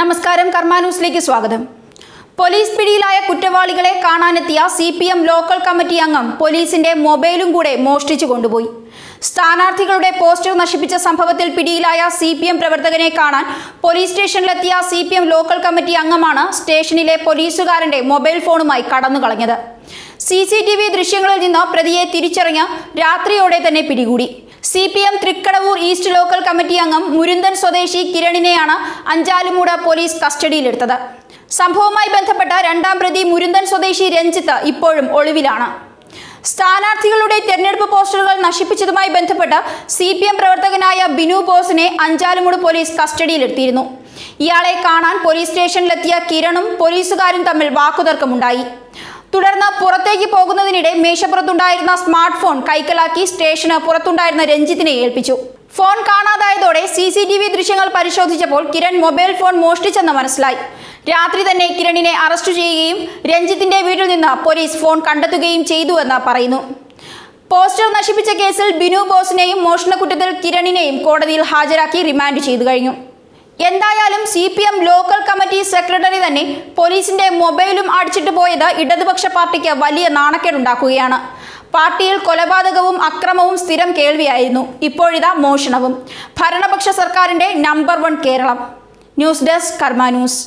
നമസ്കാരം കർമാന്യൂസിലേക്ക് സ്വാഗതം. പോലീസ് പിടിയിലായ കുറ്റവാളികളെ കാണാനെത്തിയ C P M local committee അംഗം പോലീസിന്റെ മൊബൈലും കൂടെ മോഷ്ടിച്ചു കൊണ്ടുപോയി. സ്ഥാനാർത്ഥികളുടെ പോസ്റ്റർ നശിപ്പിച്ച സംഭവത്തിൽ പിടിയിലായ സി പി എം പ്രവർത്തകനെ കാണാൻ police സ്റ്റേഷനിലെത്തിയ C P M local committee അംഗമാണ് സ്റ്റേഷനിലെ പോലീസുകാരന്റെ മൊബൈൽ ഫോണുമായി കടന്നുകളഞ്ഞത് സി സി ടി വി ദൃശ്യങ്ങളിൽ നിന്ന് പ്രതിയെ തിരിച്ചറിഞ്ഞ് രാത്രിയോടെ തന്നെ പിടികൂടി. C P M Thrikkadavoor east local committee അംഗം മുരുന്തൻ സ്വദേശി കിരണിനെയാണ് അഞ്ചാലുമൂട് പോലീസ് കസ്റ്റഡിയിലെടുത്തത്. സംഭവവുമായി ബന്ധപ്പെട്ട രണ്ടാം പ്രതി മുരുന്തൻ സ്വദേശി രഞ്ജിത്ത് ഇപ്പോഴും ഒളിവിലാണ്. സ്ഥാനാർത്ഥികളുടെ തെരഞ്ഞെടുപ്പ് പോസ്റ്ററുകൾ നശിപ്പിച്ചതുമായി ബന്ധപ്പെട്ട് സി പി എം പ്രവർത്തകനായ ബിനു ബോസിനെ അഞ്ചാലുമൂട് പോലീസ് കസ്റ്റഡിയിലെത്തിയിരുന്നു ഇയാളെ കാണാൻ പോലീസ് സ്റ്റേഷനിലെത്തിയ കിരണും പോലീസുകാരും തമ്മിൽ വാക്കുതർക്കമുണ്ടായി. തുടർന്ന് പുറത്തേക്ക് പോകുന്നതിനിടെ മേശപ്പുറത്തുണ്ടായിരുന്ന സ്മാർട്ട് ഫോൺ കൈക്കലാക്കി സ്റ്റേഷന് പുറത്തുണ്ടായിരുന്ന രഞ്ജിത്തിനെ ഏൽപ്പിച്ചു. ഫോൺ കാണാതായതോടെ സി സി ടി വി ദൃശ്യങ്ങൾ പരിശോധിച്ചപ്പോൾ കിരൺ മൊബൈൽ ഫോൺ മോഷ്ടിച്ചെന്ന് മനസ്സിലായി. രാത്രി തന്നെ കിരണിനെ അറസ്റ്റ് ചെയ്യുകയും രഞ്ജിത്തിന്റെ വീട്ടിൽ നിന്ന് പോലീസ് ഫോൺ കണ്ടെത്തുകയും ചെയ്തുവെന്ന് പറയുന്നു. പോസ്റ്റർ നശിപ്പിച്ച കേസിൽ ബിനു ബോസിനെയും മോഷണക്കുറ്റത്തിൽ കിരണിനെയും കോടതിയിൽ ഹാജരാക്കി റിമാൻഡ് ചെയ്തു കഴിഞ്ഞു. എന്തായാലും C P M local committee secretary തന്നെ പോലീസിന്റെ മൊബൈലും അടിച്ചിട്ട് പോയത് ഇടതുപക്ഷ പാർട്ടിക്ക് വലിയ നാണക്കേടുണ്ടാക്കുകയാണ്. പാർട്ടിയിൽ കൊലപാതകവും അക്രമവും സ്ഥിരം കേൾവിയായിരുന്നു. ഇപ്പോഴിതാ മോഷണവും. ഭരണപക്ഷ സർക്കാരിന്റെ number one Keralam. News desk Karma news.